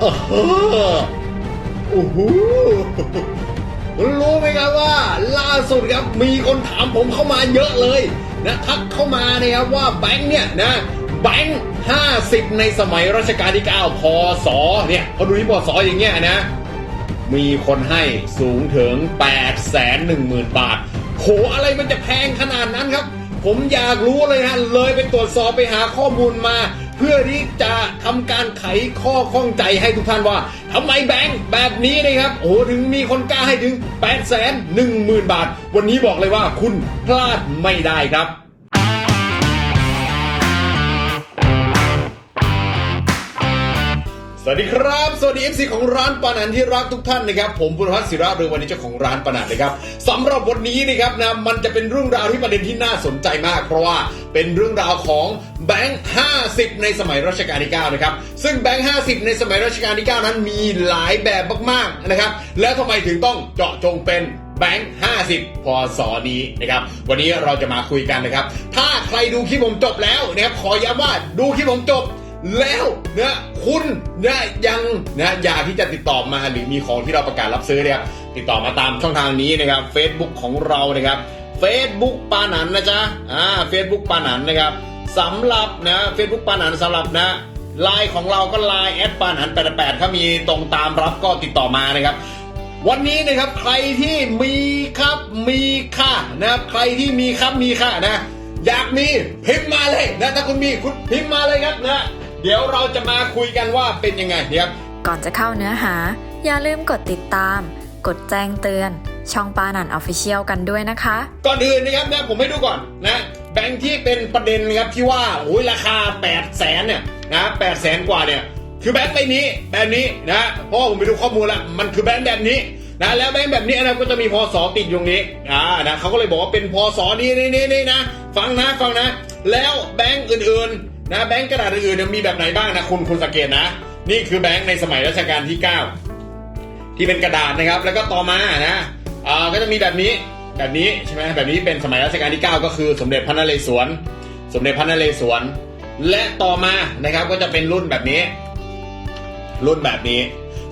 เออโอ้โหรู้ไหมครับว่า ล่าสุดครับมีคนถามผมเข้ามาเยอะเลยนะทักเข้ามานะครับว่าแบงค์เนี่ยนะแบงค์ห้าสิบในสมัยรัชกาลที่9พศเนี่ยเขาดูที่พศอย่างเงี้ยนะ มีคนให้สูงถึง8 1 0 0 0 0บาทโหอะไรมันจะแพงขนาดนั้นครับ ผมอยากรู้เลยฮะเลยไปตรวจสอบไปหาข้อมูลมา เพื่อที่จะทำการไขข้อข้องใจให้ทุกท่านว่าทำไมแบงค์แบบนี้นะครับโอ้ถึงมีคนกล้าให้ถึง8 1 0 0 0 0บาท วันนี้บอกเลยว่าคุณพลาดไม่ได้ครับ วัสดีครับ สวัสดี FC ของร้านปานันที่รักทุกท่านนะครับ ผมบุรพัฒน์ศิระเรือวันนี้เจ้าของร้านปานันนะครับสำหรับวันนี้นะครับนะมันจะเป็นเรื่องราวที่ประเด็นที่น่าสนใจมาก เพราะว่าเป็นเรื่องราวของแบงค์50 ในสมัยรัชกาลที่9นะครับซึ่งแบงค์50 ในสมัยรัชกาลที่ 9 นั้นมีหลายแบบมากๆนะครับ แล้วทำไมถึงต้องเจาะจงเป็นแบงค์50 พศนี้นะครับ วันนี้เราจะมาคุยกันนะครับ ถ้าใครดูคลิปผมจบแล้วนะครับขอย้ำว่าดูคลิปผมจบ แล้วเนี่ยคุณเนี่ยยังนะอยากที่จะติดต่อมาหรือมีของที่เราประกาศรับซื้อเนี่ยติดต่อมาตามช่องทางนี้นะครับ Facebook ของเรานะครับ Facebook ปานันนะจ๊ะอ่า Facebook ปานันนะครับสำหรับนะ Facebook ปานันสำหรับนะไลน์ของเราก็ไลน์แอดปานัน88ถ้ามีตรงตามรับก็ติดต่อมานะครับวันนี้นะครับใครที่มีครับมีค่านะครับใครที่มีครับมีค่านะ อยากมีพิมพ์มาเลยนะถ้าคุณมีคุณพิมพ์มาเลยครับนะ เดี๋ยวเราจะมาคุยกันว่าเป็นยังไงนะครับก่อนจะเข้าเนื้อหา อย่าลืมกดติดตาม กดแจ้งเตือน ช่องปานันออฟฟิเชียลกันด้วยนะคะ ก่อนอื่นนะครับนะผมให้ดูก่อนนะแบงค์ที่เป็นประเด็นนะครับที่ว่าโอ้ยราคา 8 0 0แสนเนี่ยนะแปดแสนกว่าเนี่ยคือแบงค์ใบนี้แบบนี้นะเพราะว่าผมไปดูข้อมูลแล้วมันคือแบงค์แบบนี้นะแล้วแบงค์แบบนี้นะก็จะมีพศติดอยู่ตรงนี้อ่านะเขาก็เลยบอกว่าเป็นพศนี้นี่นี่นี่นะฟังนะฟังนะ แล้วแบงค์อื่นๆ นะแบงค์กระดาษอื่นๆมีแบบไหนบ้างนะคุณคุณสังเกตนะ นี่คือแบงค์ในสมัยรัชกาลที่ 9 ที่เป็นกระดาษนะครับ แล้วก็ต่อมานะอ่าก็จะมีแบบนี้แบบนี้ใช่ไหมแบบนี้เป็นสมัยรัชกาลที่ 9 ก็คือสมเด็จพระนเรศวร สมเด็จพระนเรศวร และต่อมานะครับก็จะเป็นรุ่นแบบนี้ รุ่นแบบนี้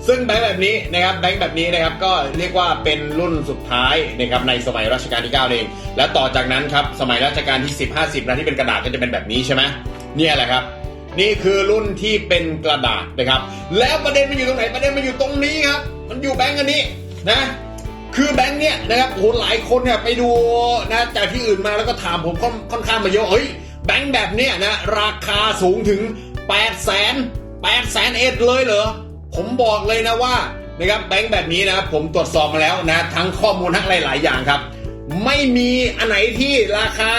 ซึ่งแบงค์แบบนี้นะครับแบงค์แบบนี้นะครับก็เรียกว่าเป็นรุ่นสุดท้ายนะครับในสมัยรัชกาลที่ 9 เอง และต่อจากนั้นครับสมัยรัชกาลที่ 10 50นะที่เป็นกระดาษก็จะเป็นแบบนี้ใช่ไหม เนี่ยแหละครับ นี่คือรุ่นที่เป็นกระดาษนะครับ แล้วประเด็นมันอยู่ตรงไหนประเด็นมันอยู่ตรงนี้ครับ มันอยู่แบงค์อันนี้นะคือแบงค์เนี่ยนะครับโหหลายคนเนี่ยไปดูนะจากที่อื่นมาแล้วก็ถามผมค่อนค่อนข้างมาเยอะเฮ้ยแบงค์แบบเนี้ยนะราคาสูงถึง 8 0 0แสน8แสนเอ็ดเลยเหรอ ผมบอกเลยนะว่านะครับแบงค์แบบนี้นะครับผมตรวจสอบมาแล้วนะทั้งข้อมูลทั้งหลาย ๆ อย่างครับ ไม่มีอันไหนที่ราคา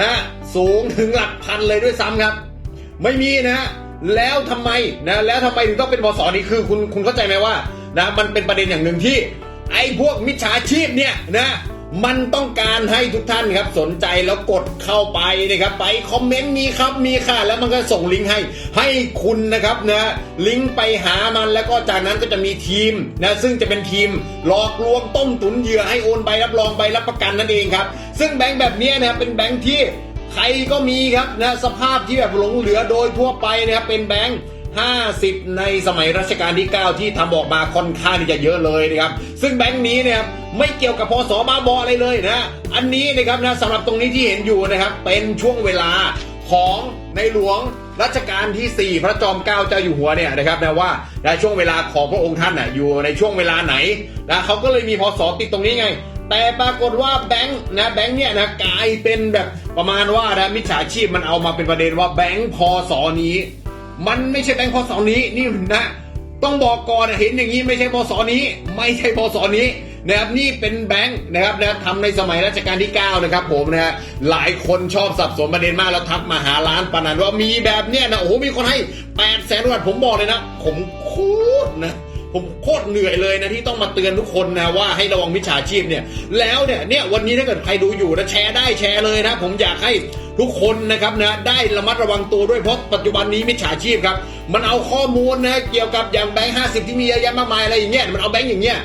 นะ สูงถึงหลักพันเลยด้วยซ้ำครับ ไม่มีนะ แล้วทำไมนะ แล้วทำไมถึงต้องเป็นพศนี้คือคุณคุณเข้าใจไหมว่านะมันเป็นประเด็นอย่างหนึ่งที่ ไอ้พวกมิจฉาชีพเนี่ยนะมันต้องการให้ทุกท่านครับสนใจแล้วกดเข้าไปนะครับ ไปคอมเมนต์มีครับมีค่ะ แล้วมันก็ส่งลิงก์ให้ให้คุณนะครับนะลิงก์ไปหามันแล้วก็จากนั้นก็จะมีทีมนะซึ่งจะเป็นทีมหลอกลวงต้มตุ๋นเหยื่อให้โอนใบรับรองใบรับประกันนั่นเองครับ ซึ่งแบงค์แบบนี้นะครับเป็นแบงค์ที่ ใครก็มีครับนะสภาพที่แบบหลงเหลือโดยทั่วไปนะครับเป็นแบงค์50 ในสมัยรัชกาลที่ 9 ที่ทำออกมาค่อนข้างที่จะเยอะเลยนะครับ ซึ่งแบงค์นี้เนยครับไม่เกี่ยวกับพศบ้าบออะไรเลยนะ อันนี้นะครับนะสำหรับตรงนี้ที่เห็นอยู่นะครับ เป็นช่วงเวลาของในหลวงรัชกาลที่ 4 พระจอมเกล้าเจ้าอยู่หัวเนี่ยนะครับนะว่าในช่วงเวลาของพระองค์ท่านน่ะอยู่ในช่วงเวลาไหนนะเขาก็เลยมีพศติดตรงนี้ไง แต่ปรากฏว่าแบงค์นะแบงค์เนี่ยนะกลายเป็นแบบประมาณว่านะมิจฉาชีพมันเอามาเป็นประเด็นว่าแบงค์พศนี้ มันไม่ใช่แบงค์พศนี้นี่นะต้องบอกก่อนนะเห็นอย่างนี้ไม่ใช่พศนี้ ไม่ใช่พศนี้นะครับนี่เป็นแบงค์นะครับนะทำในสมัยรัชกาลที่ 9 นะครับผมนะฮะหลายคนชอบสับสนประเด็นมากแล้วทักมาหาร้านปนันว่ามีแบบเนี้ยนะโอ้โหมีคนให้8ปดแสนบาทผมบอกเลยนะ ผมโคตรนะ ผมโคตรเหนื่อยเลยนะที่ต้องมาเตือนทุกคนนะว่าให้ระวังมิจฉาชีพเนี่ย แล้วเนี่ยเนี่ยวันนี้ถ้าเกิดใครดูอยู่นะแชร์ได้แชร์เลยนะ ผมอยากให้ทุกคนนะครับนะได้ระมัดระวังตัวด้วยเพราะปัจจุบันนี้มิจฉาชีพครับ มันเอาข้อมูลนะเกี่ยวกับอย่างแบงค์ห้าสิบที่มีเยอะแยะมากมายอะไรอย่างเงี้ยมันเอาแบงค์อย่างเงี้ย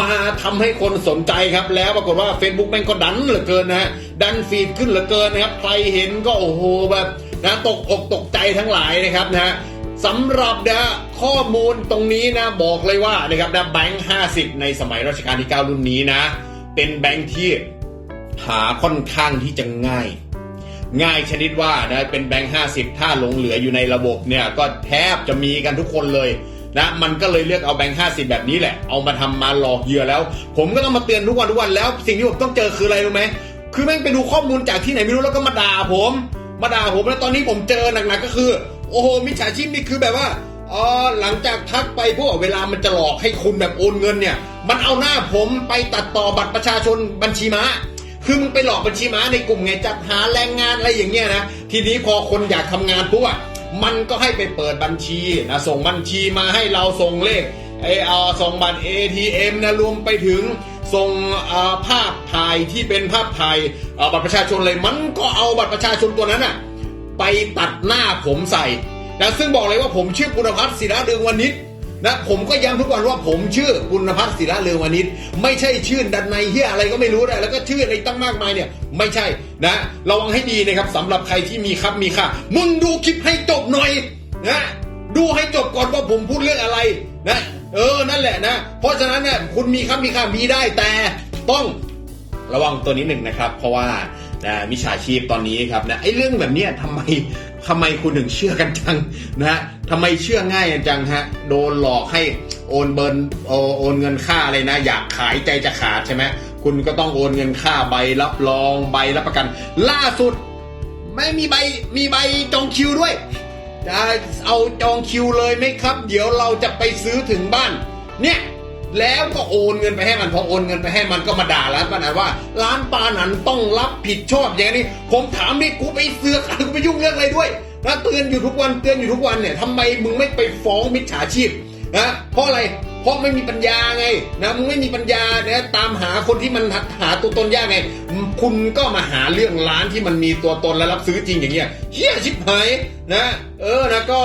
มาทำให้คนสนใจครับ แล้วปรากฏว่า Facebook แม่งก็ดันเหลือเกินนะฮะดันฟีดขึ้นเหลือเกินนะครับ ใครเห็นก็โอ้โหแบบนะตกอกตกใจทั้งหลายนะครับนะฮะสำหรับนะ ข้อมูลตรงนี้นะบอกเลยว่านะครับนะแบงค์ห้าสิบในสมัยรัชกาลที่ 9 รุ่นนี้นะ เป็นแบงค์ที่หาค่อนข้างที่จะง่าย ง่ายชนิดว่านะเป็นแบงค์ห้าสิบถ้าหลงเหลืออยู่ในระบบเนี่ยก็แทบจะมีกันทุกคนเลยนะมันก็เลยเลือกเอาแบงค์ห้าสิบแบบนี้แหละ เอามาทำมาหลอกเหยื่อแล้ว ผมก็ต้องมาเตือนทุกวันทุกวันแล้วสิ่งที่ผมต้องเจอคืออะไรรู้ไหมคือแม่งไปดูข้อมูลจากที่ไหนไม่รู้แล้วก็มาด่าผม มาด่าผมแล้วตอนนี้ผมเจอหนักๆก็คือ โอ้โหมิจฉาชีพนี่คือแบบว่า อ๋อหลังจากทักไปพวกเวลามันจะหลอกให้คุณแบบโอนเงินเนี่ย มันเอาหน้าผมไปตัดต่อบัตรประชาชนบัญชีม้าคือมึงไปหลอกบัญชีม้าในกลุ่มไงจัดหาแรงงานอะไรอย่างเงี้ยนะทีนี้พอคนอยากทำงานปุ๊บอะมันก็ให้ไปเปิดบัญชีนะส่งบัญชีมาให้เราส่งเลขไอเอส่งบัตร ATM นะรวมไปถึงส่งภาพถ่ายที่เป็นภาพถ่ายบัตรประชาชนเลยมันก็เอาบัตรประชาชนตัวนั้นอะไปตัดหน้าผมใส่ นะซึ่งบอกเลยว่าผมชื่อปุณพัฒน์ศิระเรืองวณิชนะผมก็ย้ำทุกวันว่าผมชื่อปุณพัฒน์ศิระเลืองวานิชไม่ใช่ชื่อดันในเฮียอะไรก็ไม่รู้นะแล้วก็ชื่ออะไรตั้งมากมายเนี่ยไม่ใช่นะระวังให้ดีนะครับสำหรับใครที่มีครับมีค่ามึงดูคลิปให้จบหน่อยนะดูให้จบก่อนว่าผมพูดเรื่องอะไรนะเออนั่นแหละนะ เพราะฉะนั้นเนี่ยคุณมีครับมีค่ามีได้แต่ต้องระวังตัวนี้หนึ่งนะครับ เพราะว่า นะมิจฉาชีพตอนนี้ครับนะไอ้เรื่องแบบนี้ทำไมทำไมคุณถึงเชื่อกันจังนะฮะทำไมเชื่อง่ายกันจังฮะโดนหลอกให้โอนเบิร์นโอโอนเงินค่าอะไรนะ อยากขายใจจะขาดใช่ไหมคุณก็ต้องโอนเงินค่าใบรับรองใบรับประกัน ล่าสุดไม่มีใบมีใบจองคิวด้วยจะเอาจองคิวเลยไหมครับ เดี๋ยวเราจะไปซื้อถึงบ้าน เนี่ย แล้วก็โอนเงินไปให้มันพอโอนเงินไปให้มันก็มาด่าร้านปานันว่า ร้านปานันต้องรับผิดชอบอย่างนี้ ผมถามนี่กูไปเสือกอะไรกูไปยุ่งเรื่องอะไรด้วยนะเตือนอยู่ทุกวันเตือนอยู่ทุกวันเนี่ยทำไมมึงไม่ไปฟ้องมิจฉาชีพนะเพราะอะไรเพราะไม่มีปัญญาไงนะมึงไม่มีปัญญาเนี่ยตามหาคนที่มันหาตัวตนยากไง คุณก็มาหาเรื่องร้านที่มันมีตัวตนและรับซื้อจริงอย่างเงี้ยเฮี้ยชิบหายนะ เออนะก็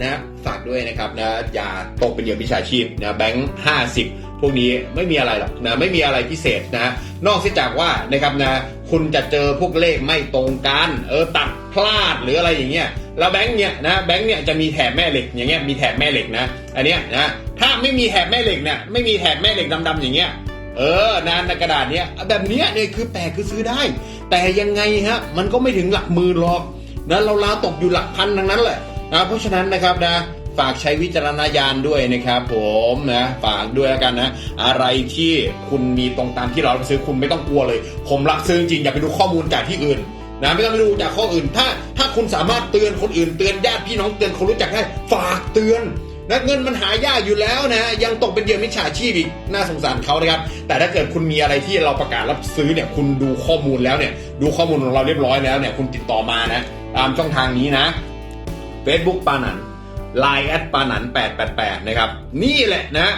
นะฝากด้วยนะครับนะอย่าตกเป็นเหยื่อมิจฉาชีพนะแบงค์ห้าสิบพวกนี้ไม่มีอะไรหรอกนะไม่มีอะไรพิเศษนะนอกจากว่านะครับนะคุณจะเจอพวกเลขไม่ตรงกันเออตัดพลาดหรืออะไรอย่างเงี้ยแล้วแบงค์เนี่ยนะแบงค์เนี่ยจะมีแถบแม่เหล็กอย่างเงี้ยมีแถบแม่เหล็กนะอันเนี้ยนะถ้าไม่มีแถบแม่เหล็กเนี่ยไม่มีแถบแม่เหล็กดำๆอย่างเงี้ยเออนะในกระดาษเนี้ยแบบเนี้ยเนี่ยคือแปลกคือซื้อได้ แต่ยังไงฮะมันก็ไม่ถึงหลักหมื่นหรอกนะเราลาตกอยู่หลักพันทั้งนั้นแหละ นะเพราะฉะนั้นนะครับนะฝากใช้วิจารณญาณด้วยนะครับ ผมนะฝากด้วยแล้วกันนะ อะไรที่คุณมีตรงตามที่เราซื้อคุณไม่ต้องกลัวเลย ผมรับซื้อจริงอย่าไปดูข้อมูลจากที่อื่นนะไม่ต้องไปดูจากข้ออื่น ถ้าถ้าคุณสามารถเตือนคนอื่นเตือนญาติพี่น้องเตือนคนรู้จักได้ ฝากเตือนนะเงินมันหายากอยู่แล้วนะยังตกเป็นเหยื่อมิจฉาชีพอีกน่าสงสารเขานะครับ แต่ถ้าเกิดคุณมีอะไรที่เราประกาศรับซื้อเนี่ยคุณดูข้อมูลแล้วเนี่ยดูข้อมูลของเราเรียบร้อยแล้วเนี่ยคุณติดต่อมานะตามช่องทางนี้นะ Facebook ปานัน Line แอดปานัน888 นะครับ นี่แหละนะ